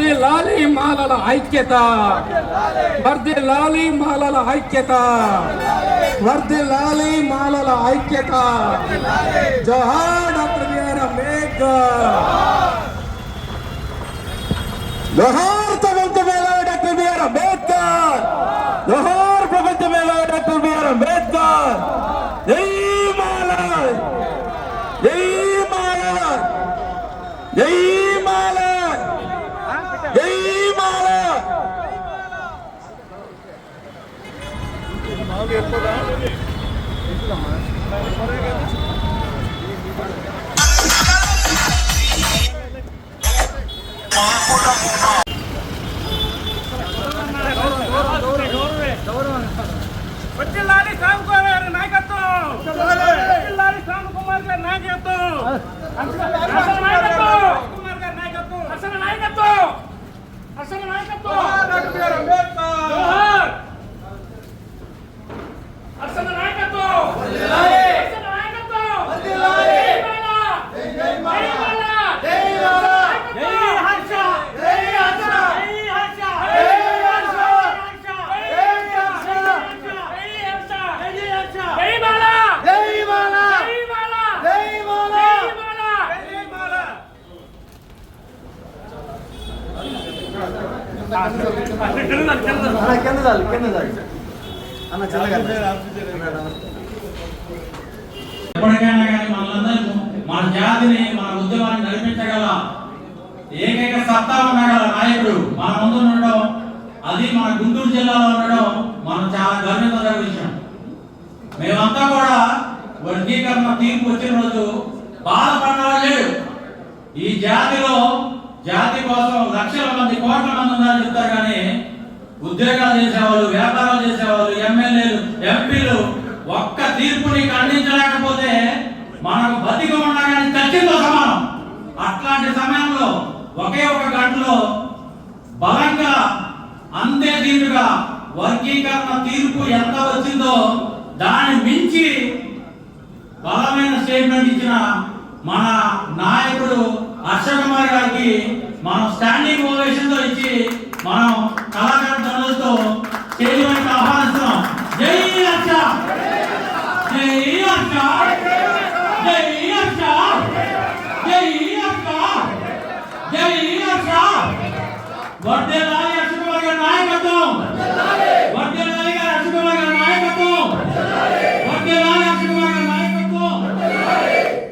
मर्दे लाली माला ऐक्यता। मर्दे लाली माला ऐक्यता। मर्दे लाली माला ऐक्यता। डॉक्टर अत्र मेक दहार प्रपंच मेला डॉक्टर बी आर अंबेडकर दहार प्रपंच मेला डॉक्टर बी आर अंबेडकर माला जय माला जय వడ్డిల్లాలి శ్యామ్ కుమార్ నాయకత్వం వడ్డిల్లాలి శ్యామ్ కుమార్ గారి నాయకత్వం అసలు నాయకత్వం! అసలు నాయకత్వం! అసలు నాయకత్వం జోహార్ అసలు నాయకత్వం అసలు నాయకత్వం జై బాలా జై బాలా జై జై హర్ష జై హర్ష జై హర్ష జై హర్ష జై హర్ష జై హర్ష జై హర్ష జై బాలా జై బాలా జై బాలా జై బాలా జై బాలా జై బాలా ఎప్పటికైనా కానీ మనందరూ మన జాతిని మన ఉద్యమాన్ని నడిపించగల ఏకైక సత్తా ఉండగల నాయకుడు మన ముందు ఉండడం అది మన గుంటూరు జిల్లాలో ఉండడం మనం చాలా గర్వించదగ్గ విషయం మేమంతా కూడా వర్గీకరణ తీర్పు వచ్చిన రోజు బాధపడడం లేడు ఈ జాతిలో జాతి కోసం లక్షల మంది కోట్ల మంది ఉన్నారని చెప్తారు కానీ ఉద్యోగాలు చేసేవాళ్ళు వ్యాపారాలు చేసేవాళ్ళు ఎమ్మెల్యేలు ఎంపీలు ఒక్క తీర్పుని ఖండించలేకపోతే మనకు బతికి ఉండగానే చచ్చిందో సమానం. అట్లాంటి సమయంలో ఒకే ఒక గంటలో బలంగా అంతే తీరుగా వర్గీకరణ తీర్పు ఎంత వచ్చిందో దాన్ని మించి బలమైన స్టేట్మెంట్ ఇచ్చిన మన నాయకుడు హర్ష కుమార్ గారికి మనం స్టాండింగ్ ఓవేషన్తో ఇచ్చి మనం కళాకార ధనులతో స్టేజ్ వైపు ఆహ్వానిస్తున్నాం. జై హర్ష జై హర్ష జై హర్ష జై హర్ష జై హర్ష వర్ధేలాలి హర్ష కుమార్ గారి నాయకత్వం వర్ధేలాలి గారి హర్ష కుమార్ గారి నాయకత్వం వర్ధేలాలి హర్ష కుమార్ గారి నాయకత్వం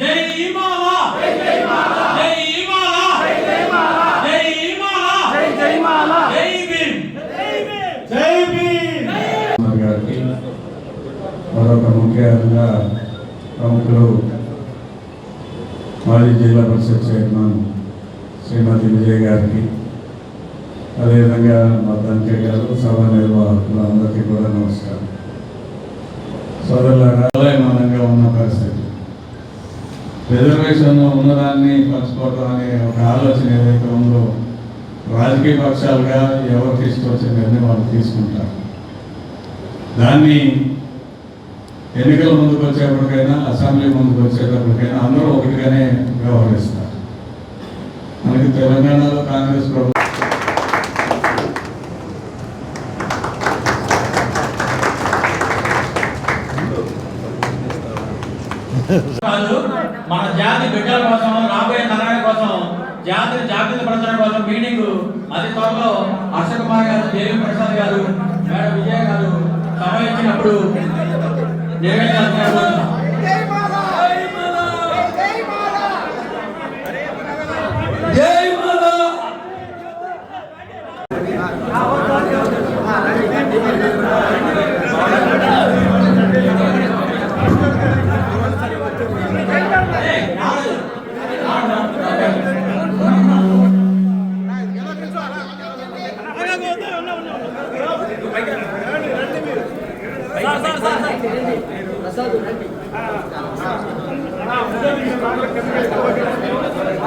జై మాలా జై మాలా జై మాలా జై మాలా జై మాలా జై భీమ్ జై భీమ్ కుమార్ గారికి మరొక ముఖ్యంగా ప్రముఖులు మాజీ జిల్లా పరిషత్ చైర్మన్ శ్రీమతి విజయ్ గారికి అదేవిధంగా మా తండ్రి గారు సభ నిర్వాహకులు అందరికీ కూడా నమస్కారం. సోదరులారా ఉన్న పరిస్థితి. రిజర్వేషన్ ఉన్నదాన్ని పంచుకోవటం అనే ఒక ఆలోచన ఏదైతే ఉందో రాజకీయ పక్షాలుగా ఎవరు తీసుకొచ్చిన నిర్ణయం వాళ్ళు తీసుకుంటారు. దాన్ని ఎన్నికల ముందుకు వచ్చేప్పటికైనా అసెంబ్లీ ముందుకు వచ్చేటప్పటికైనా అందరూ ఒకటిగానే వ్యవహరిస్తారు. మనకి తెలంగాణలో కాంగ్రెస్ ప్రభుత్వం మన జాతి బిడ్డల కోసం రాబోయే తరాల కోసం జాతిని జాగ్రత్త పరచడం కోసం మీటింగ్ అతి త్వరలో హర్ష కుమార్ గారు దేవి ప్రసాద్ గారు మేడం విజయ గారు సమయించినప్పుడు Değerli arkadaşlar.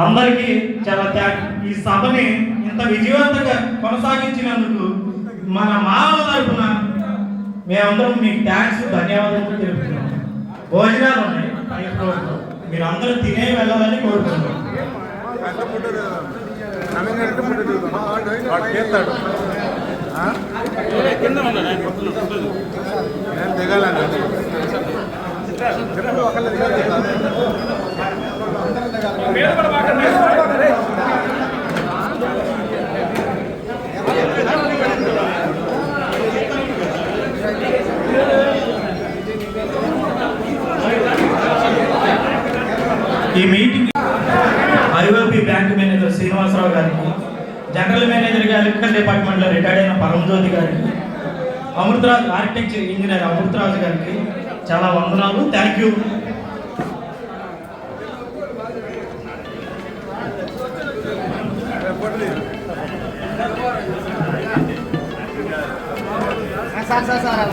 అందరికీ చాలా థ్యాంక్ ఈ సభని ఇంత విజయవంతంగా కొనసాగించినందుకు మన మానవ తరపున మేమందరం మీకు థ్యాంక్స్ ధన్యవాదాలు తెలుపుతున్నాం. భోజనాలు ఉన్నాయి. మీరు అందరూ తినే వెళ్ళాలని కోరుకుంటున్నాం. ఈ meeting IOP bank manager Srinivasarao గారికి జనరల్ మేనేజర్ మేనేజర్గా ఎలక్ట్రికల్ డిపార్ట్మెంట్లో రిటైర్డ్ అయిన పరంజ్యోతి గారికి అమృతరాజ్ ఆర్కిటెక్చర్ ఇంజనీర్ అమృతరాజ్ గారికి చాలా వందనాలు. Thank you sir sir sir.